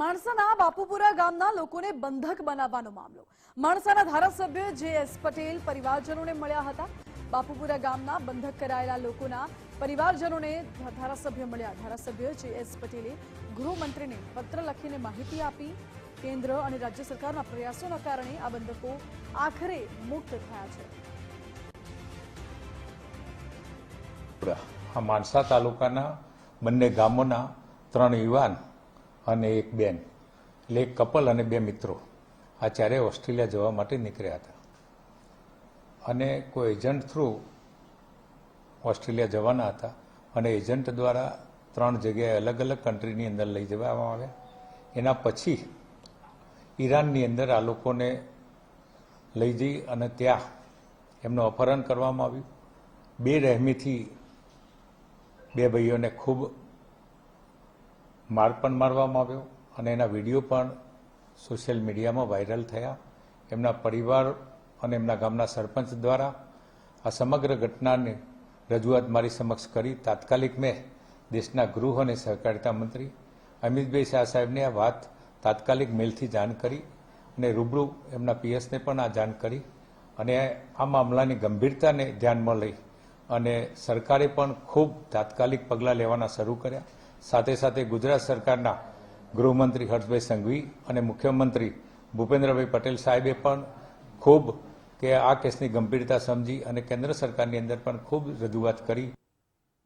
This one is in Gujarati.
માણસાના બાપુપુરા ગામના લોકોને બંધક બનાવવાનો મામલો. માણસાના ધારાસભ્ય જે એસ પટેલ પરિવારજનોને મળ્યા હતા. બાપુપુરા ગામના બંધક કરાયેલા લોકોના પરિવારજનોને ધારાસભ્ય મળ્યા. ધારાસભ્ય જે એસ પટેલે ગૃહમંત્રીને પત્ર લખીને માહિતી આપી. કેન્દ્ર અને રાજ્ય સરકારના પ્રયાસોના કારણે આ બંધકો આખરે મુક્ત થયા છે. માણસા તાલુકાના બંને ગામોના ત્રણ યુવાન અને એક બેન, એટલે એક કપલ અને બે મિત્રો આ ચારે ઓસ્ટ્રેલિયા જવા માટે નીકળ્યા હતા. અને કોઈ એજન્ટ થ્રુ ઓસ્ટ્રેલિયા જવાના હતા અને એજન્ટ દ્વારા ત્રણ જગ્યાએ અલગ અલગ કન્ટ્રીની અંદર લઈ જવામાં આવ્યા. એના પછી ઈરાનની અંદર આ લોકોને લઈ જઈ અને ત્યાં એમનું અપહરણ કરવામાં આવ્યું. બે રહેમીથી બે ભાઈઓને ખૂબ માર પણ મારવામાં આવ્યો અને એના વીડિયો પણ સોશિયલ મીડિયામાં વાયરલ થયા. એમના પરિવાર અને એમના ગામના સરપંચ દ્વારા આ સમગ્ર ઘટનાની રજૂઆત મારી સમક્ષ કરી. તાત્કાલિક મેં દેશના ગૃહ અને સહકારિતા મંત્રી અમિતભાઈ શાહ સાહેબને આ વાત તાત્કાલિક મેલથી જાણ કરી અને રૂબરૂ એમના પીએસને પણ આ જાણ કરી અને આ મામલાની ગંભીરતાને ધ્યાનમાં લઈ અને સરકારે પણ ખૂબ તાત્કાલિક પગલાં લેવાના શરૂ કર્યા. સાથે સાથે ગુજરાત સરકારના ગૃહમંત્રી હર્ષભાઈ સંઘવી અને મુખ્યમંત્રી ભૂપેન્દ્રભાઈ પટેલ સાહેબે પણ ખૂબ કે આ કેસની ગંભીરતા સમજી અને કેન્દ્ર સરકારની અંદર પણ ખૂબ રજૂઆત કરી.